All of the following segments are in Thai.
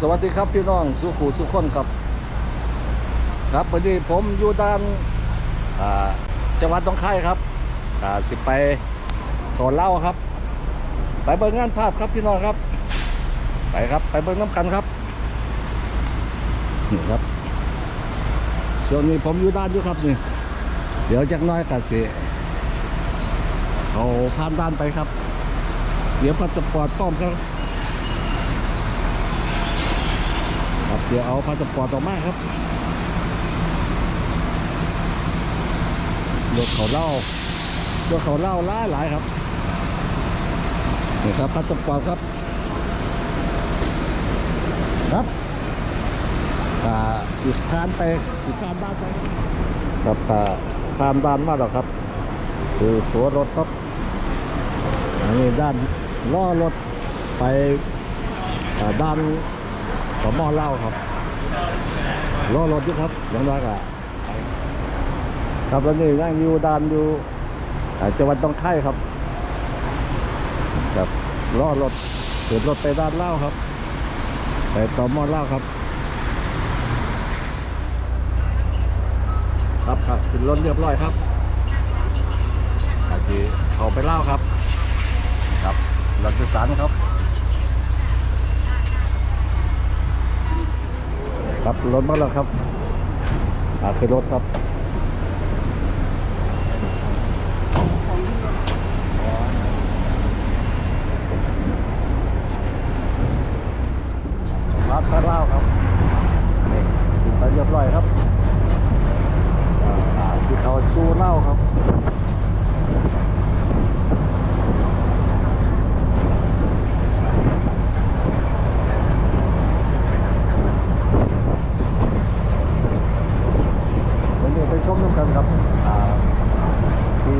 สวัสดีครับพี่น้องสุขูสุขคนครับ ครับวันนี้ผมอยู่ด้านจังหวัดหนองค่ายครับอ่าสิไปขอเล่าครับ ไปเบิ่งงานภาพครับพี่น้องครับ ไปครับไปเบิ่งน้ำกันครับนี่ครับช่วงนี้ผมอยู่ด้านอยู่ครับนี่เดี๋ยวจักน้อยกัสิเขาผ่านด้านไปครับ เดี๋ยวพาสปอร์ตพร้อมครับ ครับ เดี๋ยวเอาพาสปอร์ตออกมาครับรถเขาเล่ารถเขาเล่าหลายหลายครับนี่ครับพาสปอร์ตครับ ครับอ่าสิคานไปสิคานด้านไปครับครับอ่าผ่านด้านมาแล้วครับซื้อตัวรถครับอันนี้ด้านล้อรถไปอ่าด้าน สมอเล่าครับรอรถอยู่ครับอย่างน้อยก็ครับแล้วนี่ยังอยู่ดานอยู่อ่าจังหวัดต้องไข่ครับครับรอรถเปิดรถไปด้านเล่าวครับ ไปต่อมอเล่าวครับ ครับครับขึ้นรถเรียบร้อยครับอาจจะเขาไปเล่าวครับ ครับรถโดยสารครับ ครับรถมาแล้วครับอาคือรถครับรับตะเล่าครับนี่ถึงไปเรียบร้อยครับอ่าที่เขาสู้เล่าครับ วันนี้ไปชมน้ำกันครับอ่าที่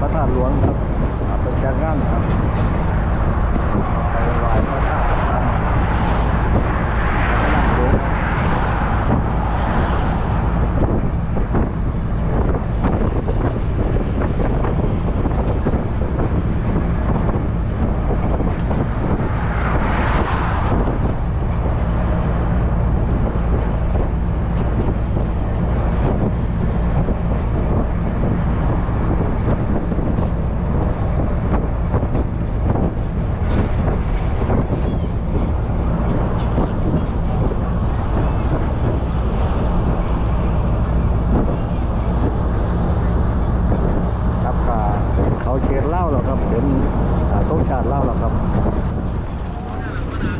พระธาตุหลวงครับอ่าเป็นการงานครับไปไหว้พระธาตุครับพระธาตุหลวงครับอ่าเขาเขตเล่าหรอครับเป็น อ่าทงชาติเล่าหรอครับ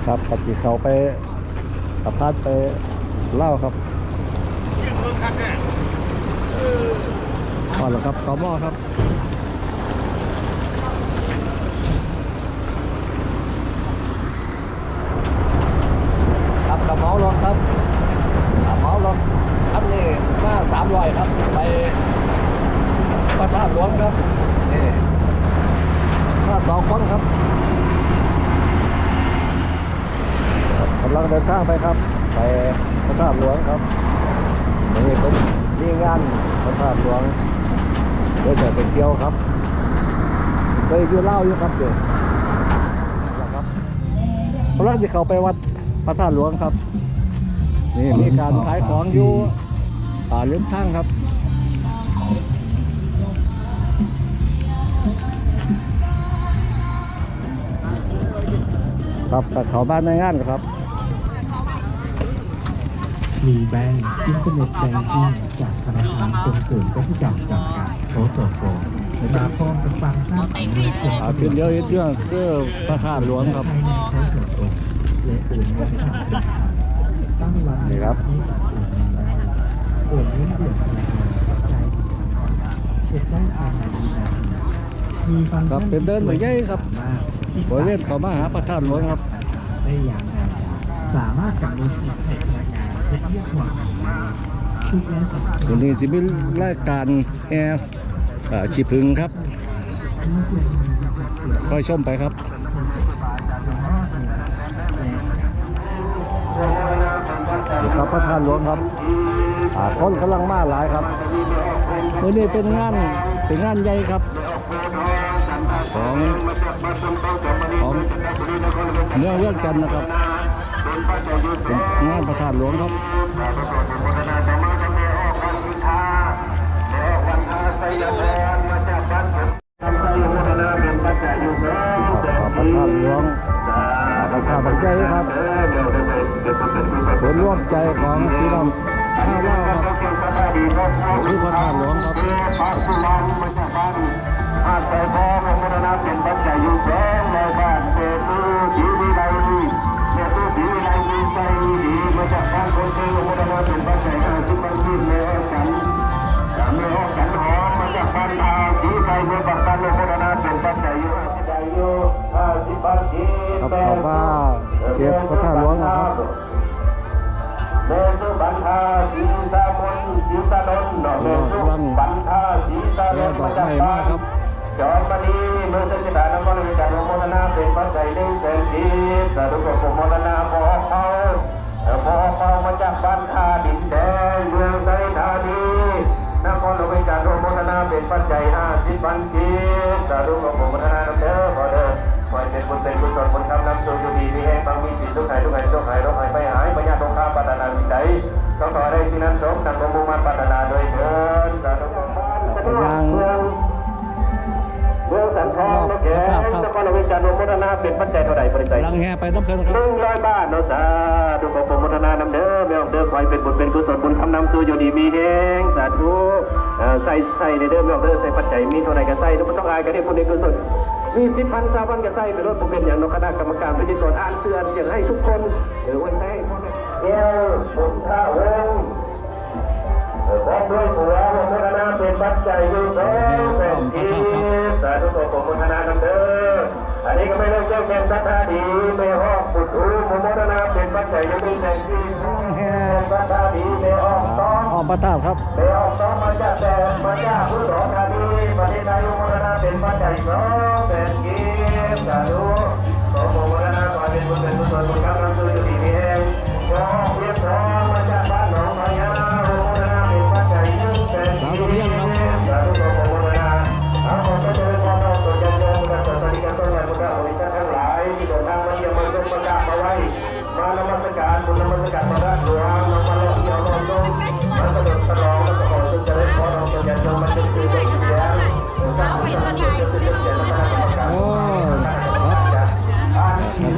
ครับปฏิเขาไปสะพานไปเล่าครับก่อนหรอครับตอมอครับครับกระเมารถครับกระเมารถคันนี้มาสามร้อยครับ ไปพระธาตุหลวงครับนี่ มาสองคนครับกำลังเดินทางไปครับ ไปพระธาตุหลวงครับนี่เป็นนี่งานพระธาตุหลวงเดี๋ยวจะไปเที่ยวครับไปอยู่เล่าอยู่ครับเดี๋ยวครับกำลังจะเข้าไปวัดพระธาตุหลวงครับนี่มีการขายของอยู่ป่าเลี้ยงทั้งครับ ครับกับเขาบ้านในงานครับ มีแบงก์อินเทอร์เน็ตแบงกิ้งจากธนาคารส่งเสริมกสิกรรมจำกัดโคสโกมาพร้อมกับฟังก์ชันของเงินอ่าขึ้นเดียวอีกเรื่องคือพระธาตุหลวงครับภายในโคสโกและโอนเงินผ่านเป็นตั้งวันนี่ครับที่โอนเงินเดือนธนาคารปัจจัยเช็คได้ภายในวินาทีมีฟังก์ครัชับนเป็นเดินเหมือนใหญ่ครับบริเวณเขามาหาพระธาตุหลวงครับ ได้อย่างไรสามารถกำหนดสิทธิ์ให้พนักงานทุกเรื่องความทุกและสำคัญวันนี้สิมีรายการแอร์อ่าชีพึงครับคอยชมไปครับนี่ครับพระธาตุหลวงครับอ่าคนกำลังมาหลายครับวันนี้เป็นงานเป็นงานใหญ่ครับของของ เมืองเวียงจันทน์นะครับงานพระธาตุหลวงครับพระธาตุหลวงพระธาตุบักใหญ่ครับส่วนร่วมใจของพี่น้องชาวลาวครับคือพระธาตุหลวงครับ ปัจจุบันมาจากบ้านอาศัยพอของมรณะเป็นปัจจัยอยู่แสงในบ้านเจตุดีวิไลเจตุดีวิไลมีใจดีมาจากบ้านคนเจอมรณะเป็นปัจจัยอาชีพอาชีพในห้อกันในห้อกันหอมมาจากบ้านอาชีใจเมื่อปัจจัยมรณะเป็นปัจจัยอยู่อาชีอยู่อาชีพอาชีครับขอบว่าเขตพระธาตุหลวงนะครับเมตุบันทาสีสามนสีสานนท์เมตุบันทาสีสานนมาจากบ้าน จอมมณีเมื่อสัจจานำมันมีการโมทนาเป็นปัจจัยเล่นเป็นทีสาธุกับโมทนาพอเขาพอเขามาจากบ้านทาดินแดงเมืองไทยธานีนครหลวงการโมทนาเป็นปัจจัยห้าสิบปันกีสาธุกับโมทนาเด้อขอเด้อขอให้เป็นบุญเป็นกุศลผลคำนำสู่อยู่ดีมีแห่งบางมีสิ่งทุกข์หายทุกข์หายทุกข์หายโรคหายไม่หายไม่ยากตรงข้ามปรารถนาสิ่งใดก็ขอได้ที่นั้นสมดังมุ่งมั่นปรานาโดยเถิดสาธุกับเมือง มทนาเป็นปัจจัยเท่าใดบริจัยลังแห่ไปน้ำเพลินคหรับนึ่งร้อยบาทเนาะสาธุขอผมพัฒนานำเด้อแม่เด้อคอยเป็นบุญเป็นกุศลบุญคำนำสู่อยู่ดีมีแห้งสาธุเอ่อใส่ใส่ในเด้อแม่เด้อใส่ปัจจัยมีเท่าไหร่ก็ใส่ทุกคนต้องอายกันได้บุญเป็นกุศลมีสิบพันสามพันก็ใส่ไปรถผมเป็นอย่างนคณะกรรมการพิธีกรอ่านเตือนอย่างให้ทุกคนหรือไว้ใช้ให้คนเดียวบุญท่าวงขอด้วยหัวพัฒนาเป็นปัจจัยอยู่แสนแสนทีสาธุขอผมพัฒนานำเด้ อันนี้ก็ไม่เลิกเจ้าแก่นสัทธาดีไม่หอกปุถุมุโมทนาเป็นปัจจัยยังมีแสงที่ลังแห่สัทธาดีไม่ออกต้องอ้อมพระธาตุครับไม่ออกต้องมาจากแต่มาจากผู้สอนธานีประเทศไทยมุโมทนาเป็นปัจจัยสองแสนกีบสาธุขอมุโมทนาขอเป็นบุญเป็นกุศลบุญกรรมนำสู่อยู่ดีมีแห่งขอเพียรพร้อม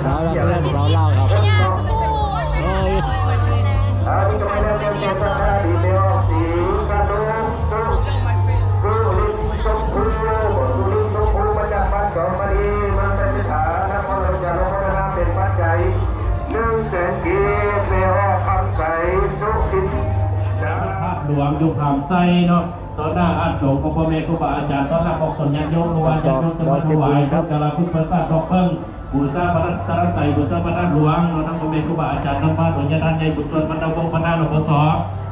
สาวลาวเล่นสาวลาวครับโอ้ยอาวิกรรมเรื่องเกี่ยวกับการดีเดียวสีกระดูกตุกุลิชมพูกุลิชมพูมาจากบ้านสองมณีมาเป็นฐานนครหลวงจารพัฒนาเป็นปัจจัยหนึ่งแสนกีเสียออกคำใสสุขินพระหลวงอยู่ขามไส้เนาะตอนหน้าอาสงฆ์ของพ่อแม่ครูบาอาจารย์ตอนหน้าของตนยันโยมรวานยันโยมจะมาถวายครับกาลาพุทธประสาทดอกเพิ่ง บูชาพระรัตนตรัยบูชาพระนาถหลวงเราทั้งพ่อแม่ครูบาอาจารย์นำมาหลวงยันนันใหญ่บุญชนบรรดาวงศ์พระนาหลวงพ่อสอ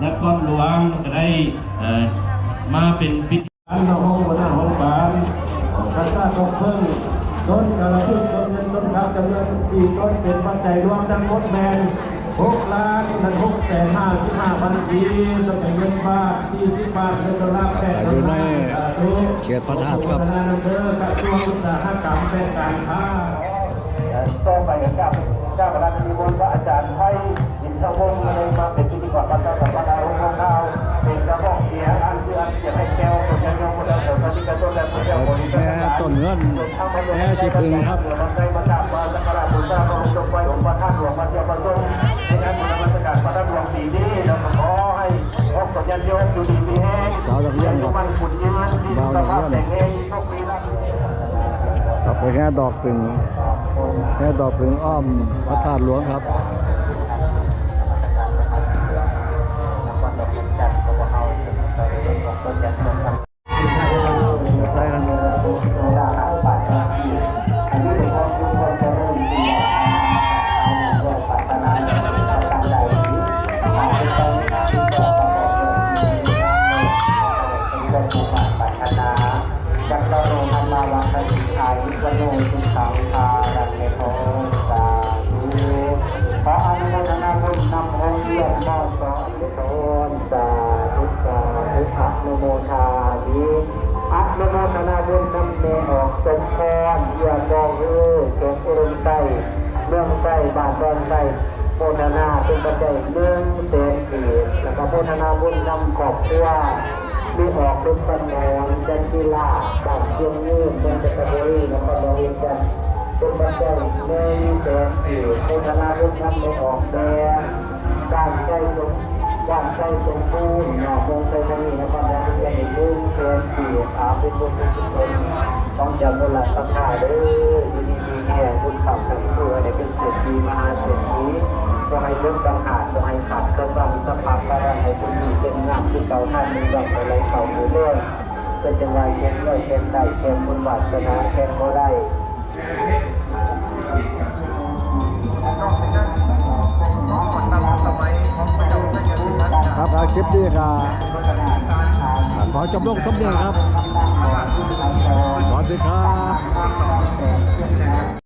นครหลวงก็ได้มาเป็นพิธีการของหัวหน้าของปานประสาทดอกเพิ่งต้นกาลาพุทธต้นเงินต้นคำจำนวนสี่ต้นเป็นปัจจัยรวมทั้งหมดแมนหกล้านหนึ่งหกแสนห้าสิบห้าพันกีต้งเป็นเงินบาทสี่สิบบาทเงินดอลลาร์แปดดอลลาร์สาธุเขตพระธาตุครับขอณเด้อกระทรวงอุตสาหกรรมและการค้า ต่อไปกับเจ้าเจ้าคณะมีบนพระอาจารย์ไทยอินทวงศ์อะไรมาเป็นพิธีกรประจำสัปดาห์ของเราเป็นกระบอกเสียงอันเพื่อนเสียงให้แก้วคนยังยงคนเดิมสวัสดีกันต้นและผู้เจ้าบริษัทแม่ต้นเงินแม่ชีพึงครับมาใช้มาจากมาสักการะบูชาพระองค์ทรงไว้องค์พระธาตุหลวงมาเที่ยวประสงค์ในงานบุญนมัสการพระธาตุหลวงสีนี้เราขอให้พบกับยันยมอยู่ดีมีแห้งสาวนักเรียนครับมันขุนยืนมีสุขภาพแข็งแรงครับไปแค่ดอกปึง แค่ดอกปึงอ้อมพระธาตุหลวงครับใโมทนาบุญนำองค์เยี่ยมมอสอนโนสาธุสาธุอะนุโมทาวิอะนุโมทนาบุญนำเมออกสมพรเยี่ยมบอกเออจงอุรุมใต้เมืองใต้บ้านดอนใต้โมทนาเป็นปัจจัยหน่งเศษอีแล้วก็โมทนาบุญนำขอบครัวมีออกเป็นปันนอนจันทิลาบ้านเชียงยืนเมืองจักรบุรีนครหลวงเวียงจันทร์ เป็นปัจจัยหนึ่งเศษอีกโมทนาบุญนำไปออกแดงด้านใกล้ตรงด้านใกล้ตรงปูนหนอกเมืองไทยธานีนะครหลวงเวียงจันทร์หนึ่งเศษอีกอาเป็นบุญเป็นกุศลต้องจำเวลาสักหาเด้อดีดีดีแก่บุญขับทั้งตัวเนี่ยเป็นเศรษฐีมหาเศรษฐีก็ให้เลิกกังหาดก็ให้ขาดเครื่องสภาพการให้คุณมีเป็นงามที่เก่าท่านมีแบบอะไรเก่าหรือเลื่อนเป็นจังไรเช่นไรเช่นได้เช่นบุญวัฒนาเช่นก็ได้ ครับอาคลิปนี้ก็ขอจบลงสำเนียงครับ สวัสดีครับ